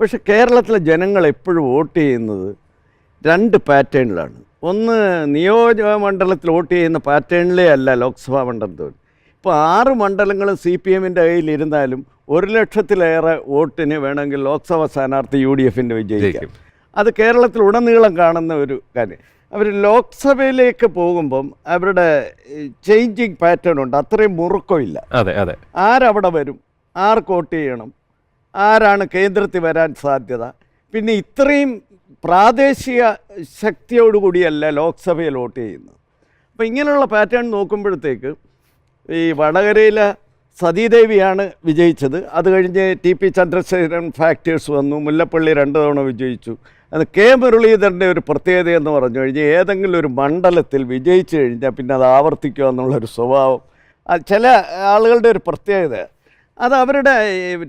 പക്ഷെ കേരളത്തിലെ ജനങ്ങൾ എപ്പോഴും വോട്ട് ചെയ്യുന്നത് രണ്ട് പാറ്റേണിലാണ്. ഒന്ന് നിയോജക മണ്ഡലത്തിൽ വോട്ട് ചെയ്യുന്ന പാറ്റേണിലേ അല്ല ലോക്സഭാ മണ്ഡലത്തിൽ. ഇപ്പോൾ ആറ് മണ്ഡലങ്ങളും സി പി എമ്മിന്റെ കയ്യിലിരുന്നാലും ഒരു ലക്ഷത്തിലേറെ വോട്ടിന് വേണമെങ്കിൽ ലോക്സഭാ സ്ഥാനാർത്ഥി യു ഡി എഫിന്റെ വിജയിക്കും അത് കേരളത്തിൽ ഉടനീളം കാണുന്ന ഒരു കാര്യം. അവർ ലോക്സഭയിലേക്ക് പോകുമ്പം അവരുടെ ചേഞ്ചിങ് പാറ്റേൺ ഉണ്ട്. അത്രയും മുറുക്കമില്ല. അതെ അതെ. ആരവിടെ വരും? ആർക്ക് വോട്ട് ചെയ്യണം? ആരാണ് കേന്ദ്രത്തിൽ വരാൻ സാധ്യത? പിന്നെ ഇത്രയും പ്രാദേശിക ശക്തിയോടുകൂടിയല്ല ലോക്സഭയിൽ വോട്ട് ചെയ്യുന്നത്. അപ്പോൾ ഇങ്ങനെയുള്ള പാറ്റേൺ നോക്കുമ്പോഴത്തേക്ക് ഈ വടകരയിലെ സതീദേവിയാണ് വിജയിച്ചത്. അത് കഴിഞ്ഞ് ടി പി ചന്ദ്രശേഖരൻ ഫാക്ടേഴ്സ് വന്നു മുല്ലപ്പള്ളി രണ്ട് തവണ വിജയിച്ചു. അത് കെ മുരളീധരന്റെ ഒരു പ്രത്യേകത എന്ന് പറഞ്ഞു കഴിഞ്ഞാൽ ഏതെങ്കിലും ഒരു മണ്ഡലത്തിൽ വിജയിച്ചു കഴിഞ്ഞാൽ പിന്നെ അത് ആവർത്തിക്കുക എന്നുള്ളൊരു സ്വഭാവം. ചില ആളുകളുടെ ഒരു പ്രത്യേകത അത് അവരുടെ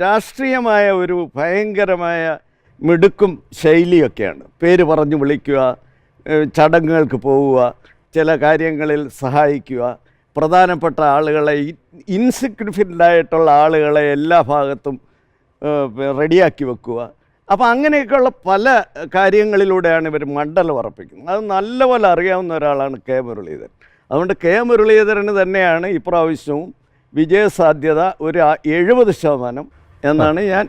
രാഷ്ട്രീയമായ ഒരു ഭയങ്കരമായ മിടുക്കും ശൈലിയൊക്കെയാണ്. പേര് പറഞ്ഞു വിളിക്കുക ചടങ്ങുകൾക്ക് പോവുക ചില കാര്യങ്ങളിൽ സഹായിക്കുക. പ്രധാനപ്പെട്ട ആളുകളെ ഇൻസിഗ്നിഫിക്കന്റ് ആയിട്ടുള്ള ആളുകളെ എല്ലാ ഭാഗത്തും റെഡിയാക്കി വെക്കുക. അപ്പോൾ അങ്ങനെയൊക്കെയുള്ള പല കാര്യങ്ങളിലൂടെയാണ് ഇവർ മണ്ഡലം ഉറപ്പിക്കുന്നത്. അത് നല്ലപോലെ അറിയാവുന്ന ഒരാളാണ് കെ മുരളീധരൻ. അതുകൊണ്ട് കെ മുരളീധരന് തന്നെയാണ് ഇപ്രാവശ്യവും വിജയസാധ്യത ഒരു എഴുപത് ശതമാനം എന്നാണ് ഞാൻ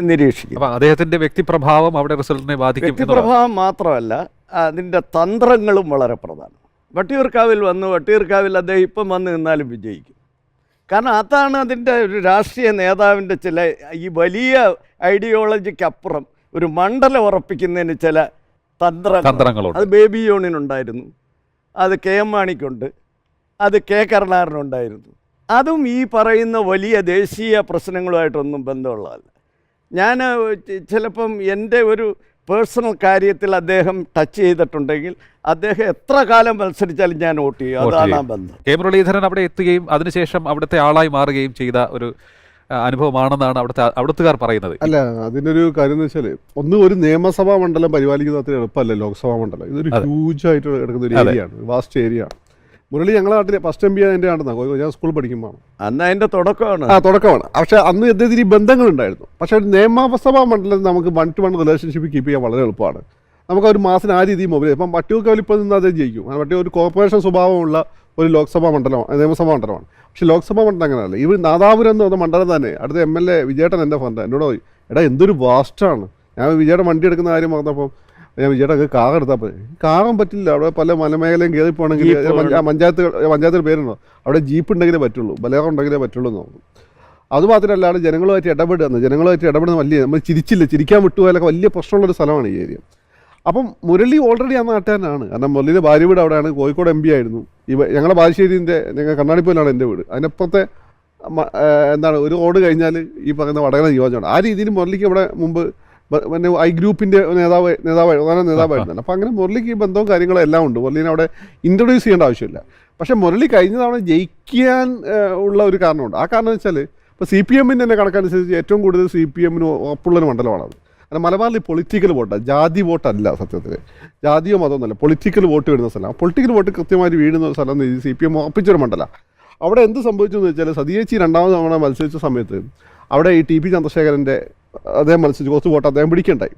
നിരീക്ഷിക്കുന്നത്. അദ്ദേഹത്തിന്റെ അദ്ദേഹത്തിന്റെ വ്യക്തിപ്രഭാവം അവിടെ റിസൾട്ടിനെ ബാധിക്കും. വ്യക്തിപ്രഭാവം മാത്രമല്ല അതിന്റെ തന്ത്രങ്ങളും വളരെ പ്രധാനം. വട്ടിയൂർക്കാവിൽ വന്നു വട്ടിയൂർക്കാവിൽ അദ്ദേഹം ഇപ്പം വന്ന് നിന്നാലും വിജയിക്കും. കാരണം അതാണ് അതിന്റെ ഒരു രാഷ്ട്രീയ നേതാവിന്റെ ചില ഈ വലിയ ഐഡിയോളജിക്ക് അപ്പുറം ഒരു മണ്ഡലം ഉറപ്പിക്കുന്നതിന് ചില തന്ത്രങ്ങൾ. തന്ത്രങ്ങളുണ്ട്. അത് ബേബി യോണിനുണ്ടായിരുന്നു അത് കെ എം മാണിക്കുണ്ട്. അത് കെ കരുണാകരനുണ്ടായിരുന്നു അതും ഈ പറയുന്ന വലിയ ദേശീയ പ്രശ്നങ്ങളുമായിട്ടൊന്നും ബന്ധമുള്ളതല്ല. ഞാൻ ചിലപ്പം എന്റെ ഒരു പേഴ്സണൽ കാര്യത്തിൽ അദ്ദേഹം ടച്ച് ചെയ്തിട്ടുണ്ടെങ്കിൽ അദ്ദേഹം എത്ര കാലം മത്സരിച്ചാലും ഞാൻ വോട്ട് ചെയ്യും. അതാണ് ആ ബന്ധം. കെ മുരളീധരൻ അവിടെ എത്തുകയും അതിനുശേഷം അവിടുത്തെ ആളായി മാറുകയും ചെയ്ത ഒരു അനുഭവമാണെന്നാണ് അവിടുത്തെ അവിടുത്തുകാർ പറയുന്നത്. അല്ല അതിനൊരു കാര്യം എന്ന് വെച്ചാൽ ഒന്ന് ഒരു നിയമസഭാ മണ്ഡലം പരിപാലിക്കുന്നത് അത്ര എളുപ്പമല്ല ലോക്സഭാ മണ്ഡലം. ഇതൊരു. ഹ്യൂജ് ആയിട്ട് കിടക്കുന്ന ഒരു. ഏരിയ ആണ് വാസ്റ്റ് ഏരിയ ആണ്. മുരളി ഞങ്ങളെ നാട്ടിലെ ഫസ്റ്റ് എം പി എന്റെ ആണെന്നാണ് ഞാൻ സ്കൂളിൽ പഠിക്കുമ്പോൾ അന്ന് അതിന്റെ തുടക്കമാണ്. ആ തുടക്കമാണ്. പക്ഷേ അന്ന് ഈ ബന്ധങ്ങളുണ്ടായിരുന്നു. പക്ഷേ ഒരു നിയമസഭാ മണ്ഡലത്തിൽ നമുക്ക് one to one relationship keep ചെയ്യാൻ വളരെ എളുപ്പമാണ്. നമുക്ക് ഒരു മാസം ആ രീതിയിൽ മൊബൈൽ ഇപ്പം വട്ടിയൂർക്കാവിൽ ഇപ്പോൾ നിന്ന് അദ്ദേഹം ജയിക്കും. വട്ടിയൂർ ഒരു കോർപ്പറേഷൻ സ്വഭാവമുള്ള ഒരു ലോക്സഭാ മണ്ഡലമാണ് നിയമസഭാ മണ്ഡലമാണ്. പക്ഷേ ലോക്സഭാ മണ്ഡലം അങ്ങനെയല്ല. ഇവർ നാദാപുരം എന്ന് പറഞ്ഞ മണ്ഡലം തന്നെ. അടുത്ത എം എൽ എ വിജയേട്ടൻ എന്റെ ഫ്രണ്ട് എന്നോട് എടാ എന്തൊരു വാസ്റ്റാണ് ഞാൻ വിജയുടെ വണ്ടി എടുക്കുന്ന കാര്യം പറഞ്ഞപ്പോൾ ഞാൻ ചേട്ടാ കാർ എടുത്താൽ പോയി കാറും പറ്റില്ല. അവിടെ പല മലമേഖലയും കയറി പോകണമെങ്കിൽ പഞ്ചായത്ത് പഞ്ചായത്തിൽ പേരുണ്ടോ? അവിടെ ജീപ്പ് ഉണ്ടെങ്കിലേ പറ്റുള്ളൂ. ബലേറ ഉണ്ടെങ്കിലേ പറ്റുള്ളൂ എന്ന് തോന്നുന്നു. അവിടെ ജനങ്ങളുമായിട്ട് ഇടപെടുന്നത് ജനങ്ങളുമായിട്ട് ഇടപെടുന്ന വലിയ നമ്മൾ ചിരിച്ചില്ല ചിരിക്കാൻ വിട്ടുപോയാലൊക്കെ വലിയ പ്രശ്നമുള്ളൊരു സ്ഥലമാണ് ഈ ഏരിയ. അപ്പം മുരളി ഓൾറെഡി ആ നാട്ടുകാരനാണ്. കാരണം മുരളിയുടെ ഭാര്യ വീട് അവിടെയാണ്. കോഴിക്കോട് എം പി ആയിരുന്നു. ഈ ഞങ്ങളുടെ ബാലുശ്ശേരിന്റെ ഞങ്ങൾ കണ്ണാടിപ്പോയിലാണ് എന്റെ വീട്. അതിനപ്പുറത്തെ എന്താണ് ഒരു റോഡ് കഴിഞ്ഞാൽ ഈ പറയുന്ന വടകര നിയോജനമാണ് ആ രീതിയിൽ മുരളിക്ക് ഇവിടെ മുമ്പ് പിന്നെ ഐ ഗ്രൂപ്പിന്റെ നേതാവ് നേതാവായിരുന്നു. പ്രധാന നേതാവായിരുന്നു. അപ്പോൾ അങ്ങനെ മുരളിക്ക് ഈ ബന്ധവും കാര്യങ്ങളും എല്ലാം ഉണ്ട്. മുരളീനെ അവിടെ ഇൻട്രൊഡ്യൂസ് ചെയ്യേണ്ട ആവശ്യമില്ല. പക്ഷേ മുരളി കഴിഞ്ഞ തവണ ജയിക്കാൻ ഉള്ള ഒരു കാരണമുണ്ട്. ആ കാരണം വെച്ചാൽ ഇപ്പോൾ സി പി എമ്മിന്റെ തന്നെ കണക്കനുസരിച്ച് ഏറ്റവും കൂടുതൽ സി പി എമ്മിന് ഉറപ്പുള്ളൊരു മണ്ഡലമാണത്. കാരണം മലബാറിൽ പൊളിറ്റിക്കൽ വോട്ടാണ് ജാതി വോട്ടല്ല സത്യത്തിൽ ജാതിയോ മതമൊന്നുമല്ല. പൊളിറ്റിക്കൽ വോട്ട് വരുന്ന സ്ഥലം. പൊളിറ്റിക്കൽ വോട്ട് കൃത്യമായി വീഴുന്ന ഒരു സ്ഥലം സി പി എം ഉറപ്പിച്ചൊരു മണ്ഡല. അവിടെ എന്ത് സംഭവിച്ചു എന്ന് വെച്ചാൽ സതീച്ചി രണ്ടാമത് തവണ മത്സരിച്ച സമയത്ത് അവിടെ ഈ ടി പി ചന്ദ്രശേഖരന്റെ അദ്ദേഹം മത്സരിച്ച്. കുറച്ച് വോട്ട് അദ്ദേഹം പിടിക്കണ്ടായി